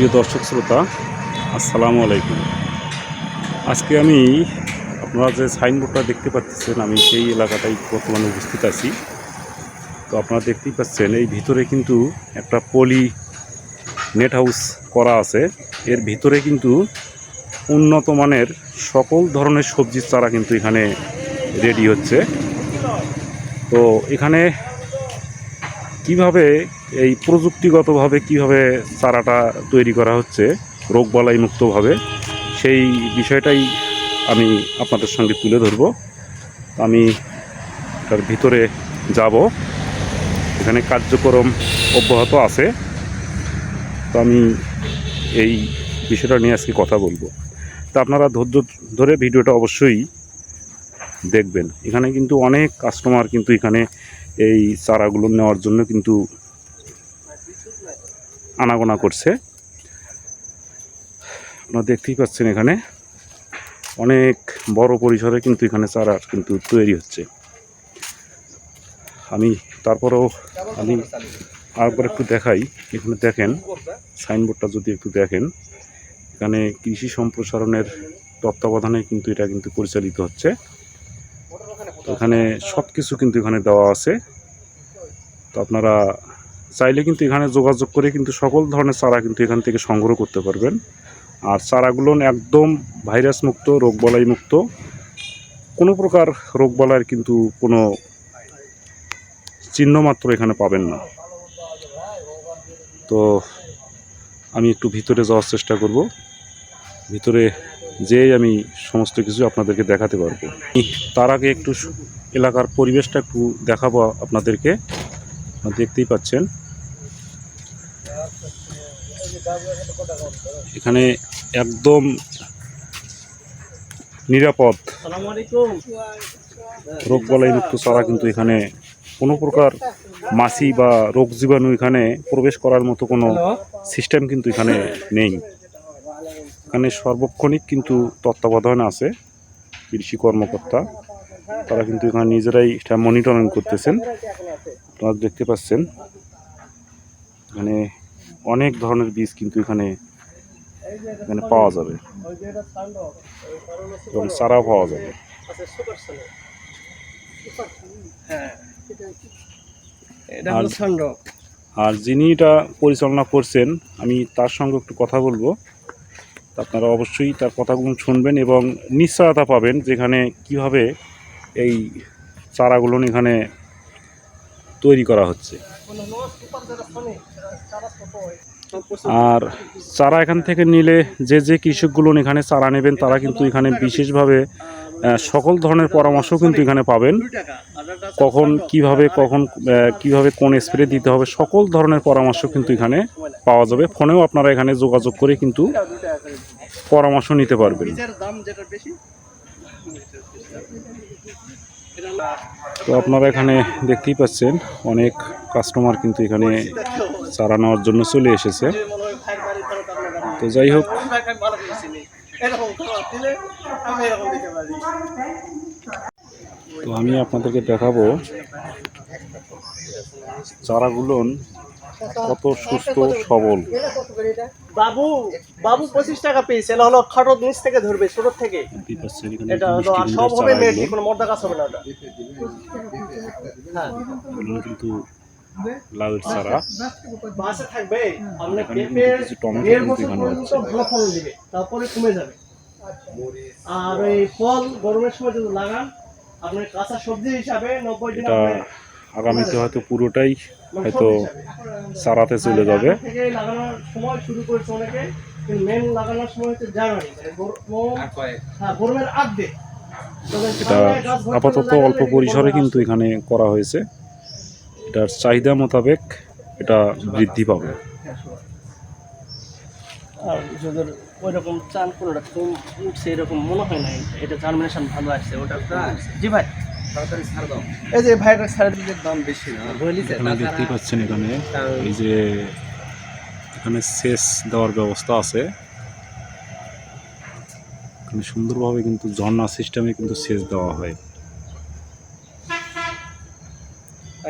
প্রিয় দর্শক শ্রোতা, আসসালামু আলাইকুম। আজকে আমি আপনারা যে সাইনবোর্ডটা দেখতে পাচ্ছেন, আমি সেই এলাকাটাই বর্তমানে উপস্থিত আছি। তো আপনারা দেখতেই পাচ্ছেন, এই ভিতরে কিন্তু একটা পলি নেট হাউস করা আছে। এর ভিতরে কিন্তু উন্নত মানের সকল ধরনের সবজির চারা কিন্তু এখানে রেডি হচ্ছে। তো এখানে কীভাবে এই প্রযুক্তিগতভাবে কীভাবে চারাটা তৈরি করা হচ্ছে, রোগবালাই মুক্তভাবে, সেই বিষয়টাই আমি আপনাদের সঙ্গে তুলে ধরব। আমি তার ভিতরে যাব। এখানে কার্যক্রম অব্যাহত আছে। তো আমি এই বিষয়টা নিয়ে আজকে কথা বলব। তা আপনারা ধৈর্য ধরে ভিডিওটা অবশ্যই দেখবেন। এখানে কিন্তু অনেক কাস্টমার কিন্তু এখানে এই চারাগুলো নেওয়ার জন্য কিন্তু আনাগোনা করছে। আপনারা দেখতেই পাচ্ছেন এখানে অনেক বড় পরিসরে কিন্তু এখানে চারা কিন্তু তৈরি হচ্ছে। আমি তারপরেও আমি আরেকবার একটু দেখাই। এখানে দেখেন, সাইনবোর্ডটা যদি একটু দেখেন, এখানে কৃষি সম্প্রসারণের তত্ত্বাবধানে কিন্তু এটা কিন্তু পরিচালিত হচ্ছে। এখানে সব কিছু কিন্তু এখানে দেওয়া আছে। তো আপনারা চাইলে কিন্তু এখানে যোগাযোগ করে কিন্তু সকল ধরনের চারা কিন্তু এখান থেকে সংগ্রহ করতে পারবেন। আর চারাগুলো একদম ভাইরাস মুক্ত রোগবালাই মুক্ত। কোনো প্রকার রোগবালাইয়ের কিন্তু কোনো চিহ্ন মাত্র এখানে পাবেন না। তো আমি একটু ভিতরে যাওয়ার চেষ্টা করব। ভিতরে যেই আমি সমস্ত কিছু আপনাদেরকে দেখাতে পারব। তার আগে একটু এলাকার পরিবেশটা একটু দেখাবো আপনাদেরকে। দেখতেই পাচ্ছেন। এখানে একদম নিরাপদ। রোগ বলাই মুক্ত চারা কিন্তু এখানে কোনো প্রকার মাছি বা রোগ জীবাণু এখানে প্রবেশ করার মতো কোনো সিস্টেম কিন্তু এখানে নেই। এখানে সর্বক্ষণিক কিন্তু তত্ত্বাবধান আছে কৃষি কর্মকর্তা। তারা কিন্তু এখানে নিজেরাই এটা মনিটরিং করতেছেন। আপনারা দেখতে পাচ্ছেন। এখানে অনেক ধরনের বীজ কিন্তু এখানে এখানে পাওয়া যাবে। এবং চারাও পাওয়া যাবে। আর যিনি এটা পরিচালনা করছেন আমি তার সঙ্গে একটু কথা বলব। আপনারা অবশ্যই তার কথাগুলো শুনবেন এবং নিশ্চয়তা পাবেন যেখানে কীভাবে এই চারাগুলো এখানে তৈরি করা হচ্ছে। আর চারা এখান থেকে নিলে যে যে কৃষকগুলো এখানে চারা নেবেন তারা কিন্তু এখানে বিশেষভাবে সকল ধরনের পরামর্শ কিন্তু এখানে পাবেন। কখন কীভাবে কখন কীভাবে কোন স্প্রে দিতে হবে সকল ধরনের পরামর্শ কিন্তু এখানে পাওয়া যাবে। ফোনেও আপনারা এখানে যোগাযোগ করে কিন্তু পরামর্শ নিতে পারবেন। তো আপনারা এখানে দেখতেই পাচ্ছেন, অনেক কাস্টমার কিন্তু এখানে চারা নেওয়ার জন্য চলে এসেছে। তো যাই হোক। তো আমি আপনাদেরকে দেখাবো চারাগুলো কত সুস্থ সবল। বাবু বাবু পঁচিশ টাকা পিস এটা হলো খাটো নিচ থেকে ধরবে ছোট থেকে। এটা হলো আর সব হবে চারাগুলো। কোনো মর্দা গাছ হবে না ওটা। হ্যাঁ কিন্তু লাউয়ের চারা। বাসে থাকবে আপনি পেঁপে দেড় বছর পর্যন্ত ভালো ফলন দিবে তারপরে কমে যাবে। আর এই ফল গরমের সময় যদি লাগান আপনার কাঁচা সবজি হিসাবে নব্বই দিন আপনার আগামীতে হয়তো পুরোটাই হয়তো সারাতে চলে যাবে। লাগানোর সময় শুরু করেছে অনেকে মেন লাগানোর সময় হচ্ছে জানুয়ারি মানে গরম- হ্যাঁ গরমের এটা আপাতত অল্প পরিসরে কিন্তু এখানে করা হয়েছে। এটার চাহিদা মোতাবেক এটা বৃদ্ধি পাবে। আর যাদের ওই রকম চান কোনোটা কম উঠছে এরকম মনে হয় না এটা জার্মিনেশন ভালো আসছে ওটা জি ভাই। এই যে ভাইয়ের সাড়ে দিকের দাম বেশি না। এখানে দেখতেই পাচ্ছেন এখানে এই যে এখানে সেচ দেওয়ার ব্যবস্থা আছে। এখানে সুন্দরভাবে কিন্তু ঝর্ণা সিস্টেমে কিন্তু সেচ দেওয়া হয়।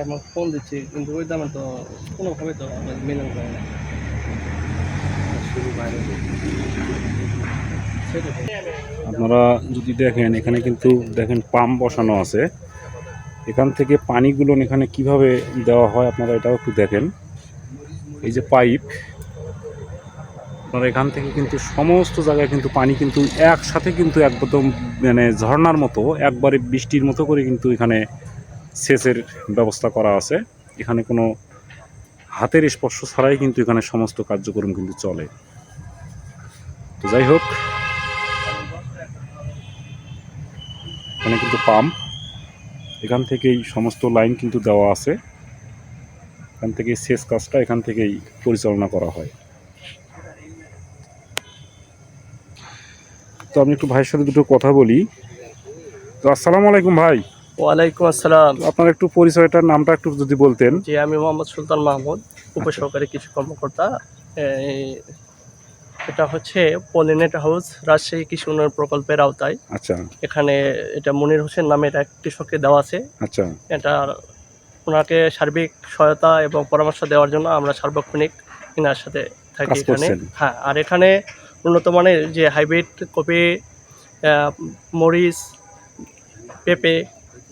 আমার ফোন দিচ্ছি কিন্তু ওই দামে তো কোনোভাবে তো মেনে করে না। আপনারা যদি দেখেন, এখানে কিন্তু দেখেন পাম্প বসানো আছে। এখান থেকে পানিগুলো এখানে কীভাবে দেওয়া হয় আপনারা এটাও একটু দেখেন। এই যে পাইপ, আপনারা এখান থেকে কিন্তু সমস্ত জায়গায় কিন্তু পানি কিন্তু একসাথে কিন্তু একদম মানে ঝর্নার মতো, একবারে বৃষ্টির মতো করে কিন্তু এখানে সেচের ব্যবস্থা করা আছে। এখানে কোনো হাতের স্পর্শ ছাড়াই কিন্তু এখানে সমস্ত কার্যক্রম কিন্তু চলে। তো যাই হোক এখানে কিন্তু পাম্প এখান থেকেই সমস্ত লাইন কিন্তু দেওয়া আছে। এখান থেকে শেষ কাজটা এখান থেকেই পরিচালনা করা হয়। তো আমি একটু ভাইয়ের সাথে দুটো কথা বলি। তো আসসালামু আলাইকুম ভাই। ওয়ালাইকুম আসসালাম। আপনার একটু পরিচয়টার নামটা একটু যদি বলতেন। জি আমি মোহাম্মদ সুলতান মাহমুদ উপসহকারী কৃষি কর্মকর্তা। এটা হচ্ছে পলিনেট হাউস রাজশাহী কৃষি উন্নয়ন প্রকল্পের আওতায়। আচ্ছা। এখানে এটা মনির হোসেন নামের এক কৃষককে দেওয়া আছে। আচ্ছা। এটা ওনাকে সার্বিক সহায়তা এবং পরামর্শ দেওয়ার জন্য আমরা সার্বক্ষণিক এনার সাথে থাকি এখানে। হ্যাঁ আর এখানে উন্নত মানের যে হাইব্রিড কপি মরিচ পেঁপে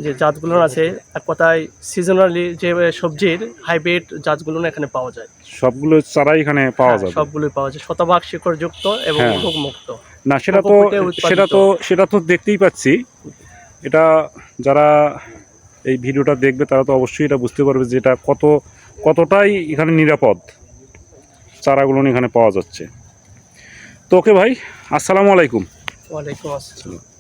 যে জাতগুলো আছে এক কথায় সিজনালি যে সবজির হাইব্রিড জাতগুলো এখানে পাওয়া যায়। সবগুলো চারাই এখানে পাওয়া যায় যাবে। সবগুলোই পাওয়া যায়। শতভাগ শিকড়যুক্ত এবং হ্যাঁ। রোগমুক্ত না সেটা তো সেটা তো সেটা তো দেখতেই পাচ্ছি। এটা যারা এই ভিডিওটা দেখবে তারা তো অবশ্যই এটা বুঝতে পারবে যে এটা কত কতটাই এখানে নিরাপদ চারাগুলো এখানে পাওয়া যাচ্ছে। তো ওকে ভাই আসসালামু আলাইকুম। ওয়ালাইকুম আসসালাম।